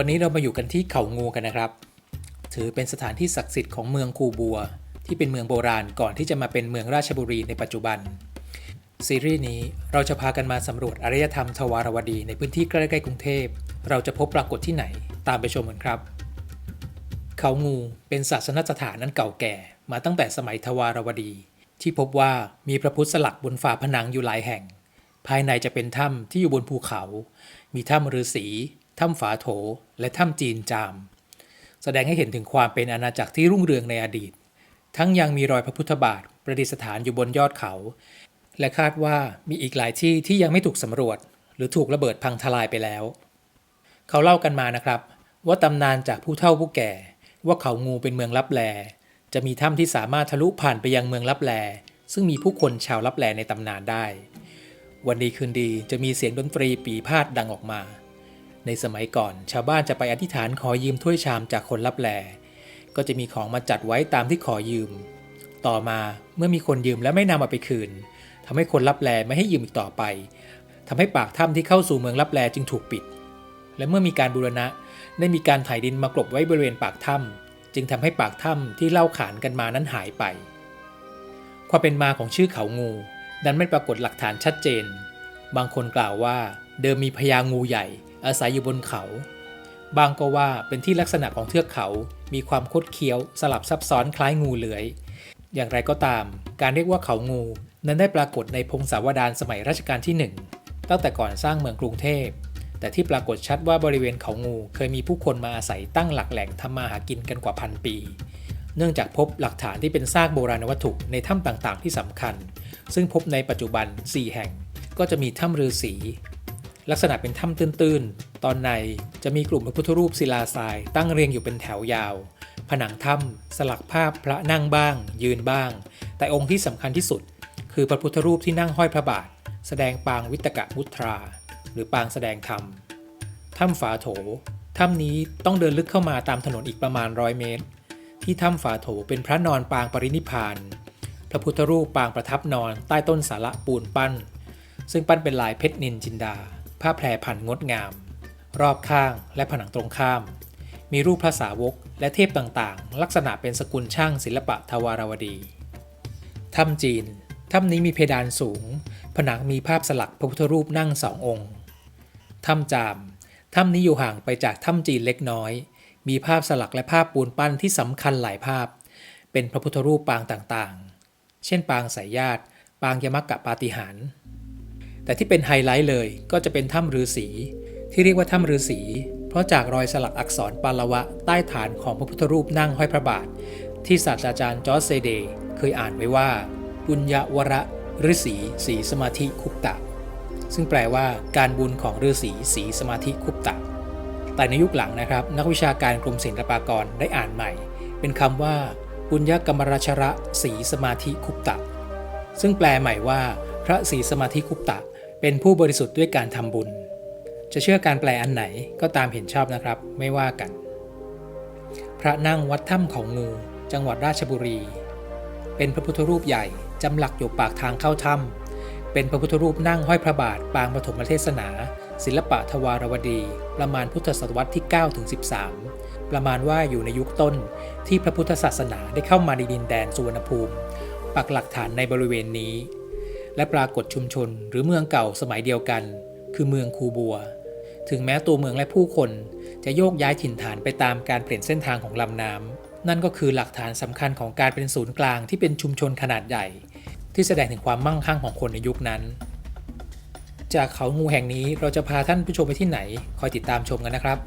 วันนี้เรามาอยู่กันที่เขางูกันนะครับ ถือเป็นสถานที่ศักดิ์สิทธิ์ของเมืองคูบัว ที่เป็นเมืองโบราณก่อนที่จะมาเป็นเมืองราชบุรีในปัจจุบัน ซีรีส์นี้เราจะพากันมาสำรวจอารยธรรมทวารวดีในพื้นที่ใกล้ๆกรุงเทพ เราจะพบปรากฏที่ไหนตามไปชมกันครับ เขางูเป็นศาสนสถานนั้นเก่าแก่มาตั้งแต่สมัยทวารวดี ที่พบว่ามีพระพุทธสลักบนฝาผนังอยู่หลายแห่ง ภายในจะเป็นถ้ำที่อยู่บนภูเขา มีถ้ำฤาษี ถ้ำฝาโถ และถ้ำจีนจาม แสดงให้เห็นถึงความเป็นอาณาจักรที่รุ่งเรืองในอดีต ทั้งยังมีรอยพระพุทธบาทประดิษฐานอยู่บนยอดเขา และคาดว่ามีอีกหลายที่ที่ยังไม่ถูกสำรวจ หรือถูกระเบิดพังทลายไปแล้ว เขาเล่ากันมานะครับ ว่าตำนานจากผู้เฒ่าผู้แก่ ว่าเขางูเป็นเมืองลับแล จะมีถ้ำที่สามารถทะลุผ่านไปยังเมืองลับแล ซึ่งมีผู้คนชาวลับแลในตำนานได้ วันดีคืนดีจะมีเสียงดนตรีปีพาดดังออกมา ในสมัยก่อน ชาวบ้านจะไปอธิษฐานขอยืมถ้วยชามจากคนลับแล ก็จะมีของมาจัดไว้ตามที่ขอยืม ต่อมาเมื่อมีคนยืมและไม่นำเอาไปคืนทำให้คนลับแลไม่ให้ยืมอีกต่อไปทำให้ปากถ้ำที่เข้าสู่เมืองลับแลจึงถูกปิด และเมื่อมีการบูรณะได้มีการไถ่ดินมากลบไว้บริเวณปากถ้ำจึงทำให้ปากถ้ำที่เล่าขานกันมานั้นหายไป ความเป็นมาของชื่อเขางูดันไม่ปรากฏหลักฐานชัดเจน บางคนกล่าวว่าเดิมมีพญางูใหญ่ อาศัยอยู่บนเขา บางก็ว่าเป็นที่ลักษณะของเทือกเขา มีความคดเคี้ยวสลับซับซ้อนคล้ายงูเลื้อย อย่างไรก็ตาม การเรียกว่าเขางู นั้นได้ปรากฏในพงศาวดารสมัยรัชกาลที่หนึ่งตั้งแต่ก่อนสร้างเมืองกรุงเทพ แต่ที่ปรากฏชัดว่าบริเวณเขางูเคยมีผู้คนมาอาศัยตั้งหลักแหล่งทำมาหากินกันกว่าพันปี เนื่องจากพบหลักฐานที่เป็นซากโบราณวัตถุในถ้ำต่างๆ ที่สำคัญ ซึ่งพบในปัจจุบัน 4 แห่งก็จะมีถ้ำฤาษี ลักษณะเป็นถ้ำตื้นๆ ตอนในจะมีกลุ่มพระพุทธรูปศิลาทราย ตั้งเรียงอยู่เป็นแถวยาว ผนังถ้ำสลักภาพพระนั่งบ้าง ยืนบ้าง แต่องค์ที่สำคัญที่สุด คือพระพุทธรูปที่นั่งห้อยพระบาท แสดงปางวิตกะมุตรา หรือปางแสดงธรรม ถ้ำฝาโถ ถ้ำนี้ต้องเดินลึกเข้ามาตามถนนอีกประมาณร้อยเมตร ที่ถ้ำฝาโถเป็นพระนอนปางปรินิพพาน พระพุทธรูปปางประทับนอนใต้ต้นสาระปูนปั้น ซึ่งปั้นเป็นลายเพชรนินจินดา ผ้าแพรพันงดงาม รอบข้างและผนังตรงข้าม มีรูปพระสาวกและเทพต่างๆ ลักษณะเป็นสกุลช่างศิลปะทวารวดี ถ้ำจีน ถ้ำนี้มีเพดานสูง ผนังมีภาพสลักพระพุทธรูปนั่งสององค์ ถ้ำจาม ถ้ำนี้อยู่ห่างไปจากถ้ำจีนเล็กน้อย มีภาพสลักและภาพปูนปั้นที่สำคัญหลายภาพ เป็นพระพุทธรูปปางต่างๆ เช่นปางสายญาติ ปางยมกะปาฏิหาร แต่ที่เป็นไฮไลท์เลยก็จะเป็นถ้ำฤาษีที่เรียกว่าถ้ำฤาษีเพราะจากรอยสลักอักษรปาละวะใต้ฐานของพระพุทธรูปนั่งห้อยพระบาท ที่ศาสตราจารย์จอร์จเซเดเคยอ่านไว้ว่าบุญยวระฤาษีสีสมาธิคุปตะ ซึ่งแปลว่าการบุญของฤาษีสีสมาธิคุปตะ แต่ในยุคหลังนะครับ นักวิชาการกรมศิลปากรได้อ่านใหม่ เป็นคำว่าบุญยกรรมราชระสีสมาธิคุปตะ ซึ่งแปลใหม่ว่า พระสีสมาธิคุปตะ เป็นผู้บริสุทธิ์ด้วยการทำบุญ จะเชื่อการแปลอันไหนก็ตามเห็นชอบนะครับ ไม่ว่ากัน พระนั่งวัดถ้ำของงู จังหวัดราชบุรี เป็นพระพุทธรูปใหญ่จำหลักอยู่ปากทางเข้าถ้ำเป็นพระพุทธรูปนั่งห้อยพระบาทปางปฐมเทศนา ศิลปะทวารวดี ประมาณพุทธศตวรรษที่9ถึง13 ประมาณว่าอยู่ในยุคต้นที่พระพุทธศาสนาได้เข้ามาในดินแดนสุวรรณภูมิ ปักหลักฐานในบริเวณนี้ และปรากฏชุมชนหรือเมืองเก่าสมัยเดียวกัน คือเมืองคูบัว ถึงแม้ตัวเมืองและผู้คนจะโยกย้ายถิ่นฐานไปตามการเปลี่ยนเส้นทางของลำน้ำนั่นก็คือหลักฐานสำคัญของการเป็นศูนย์กลางที่เป็นชุมชนขนาดใหญ่ ที่แสดงถึงความมั่งคั่งของคนในยุคนั้น จากเขางูแห่งนี้เราจะพาท่านผู้ชมไปที่ไหน คอยติดตามชมกันนะครับ